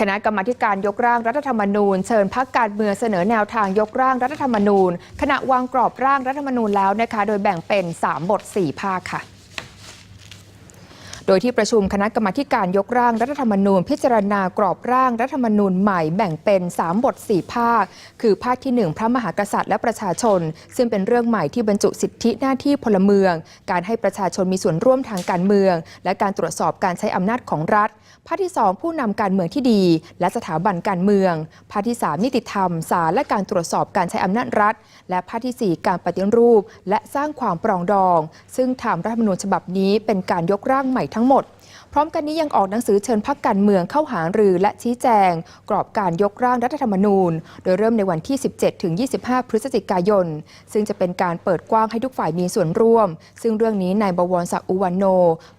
คณะกรรมาการยกร่างรัฐธรรมนูญ เชิญพักการเมืองเสนอแนวทางยกร่างรัฐธรรมนูญ ขณะวางกรอบร่างรัฐธรรมนูญแล้วนะคะ โดยแบ่งเป็น 3 บท 4 ภาคค่ะ โดยที่ประชุมคณะกรรมาธิการยกร่างรัฐธรรมนูญ พิจารณากรอบร่างรัฐธรรมนูญใหม่แบ่งเป็น 3 บท 4 ภาค คือภาคที่ 1 พระมหากษัตริย์และประชาชน ซึ่งเป็นเรื่องใหม่ที่บรรจุสิทธิหน้าที่พลเมือง การให้ประชาชนมีส่วนร่วมทางการเมือง และการตรวจสอบการใช้อำนาจของรัฐ ภาคที่ 2 ผู้นำการเมืองที่ดี และสถาบันการเมือง ภาคที่ 3 นิติธรรมศาลและการตรวจสอบการใช้อำนาจรัฐ และภาคทีสี่4 การปฏิรูป และสร้างความปรองดอง ซึ่งทางรัฐธรรมนูญฉบับนี้เป็นการยกร่างใหม่ทั้งหมด พร้อมกันนี้ยังออกหนังสือเชิญพักการเมืองเข้าหารือและชี้แจง กรอบการยกร่างรัฐธรรมนูญ โดยเริ่มในวันที่ 17ถึง25 พฤศจิกายน ซึ่งจะเป็นการเปิดกว้างให้ทุกฝ่ายมีส่วนร่วม ซึ่งเรื่องนี้นายบวรศักดิ์อุวันโน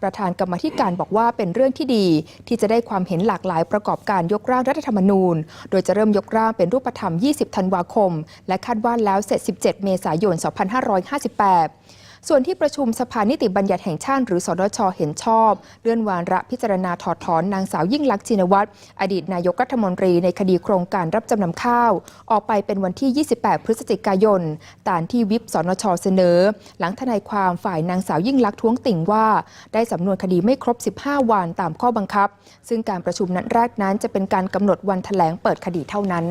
ประธานกรรมธิการบอกว่าเป็นเรื่องที่ดี ที่จะได้ความเห็นหลากหลายประกอบการยกร่างรัฐธรรมนูญ โดยจะเริ่มยกร่างเป็นรูปธรรม 20 ธันวาคม และคาดว่าแล้วเสร็จ 17 เมษายน 2558 ส่วนที่ประชุมสภานิติบัญญัติแห่งชาติหรือสนชเห็นชอบ เลื่อนวาระพิจารณาถอดถอนนางสาวยิ่งลักษณ์ชินวัตรอดีตนายกรัฐมนตรีในคดีโครงการรับจำนำข้าว ออกไปเป็นวันที่ 28 พฤศจิกายน ตามที่วิปสนชเสนอ หลังทนายความฝ่ายนางสาวยิ่งลักษณ์ท้วงติ่งว่า ได้สำนวนคดีไม่ครบ 15 วันตามข้อบังคับ ซึ่งการประชุมนัดแรกนั้นจะเป็นการกำหนดวันแถลงเปิดคดีเท่านั้น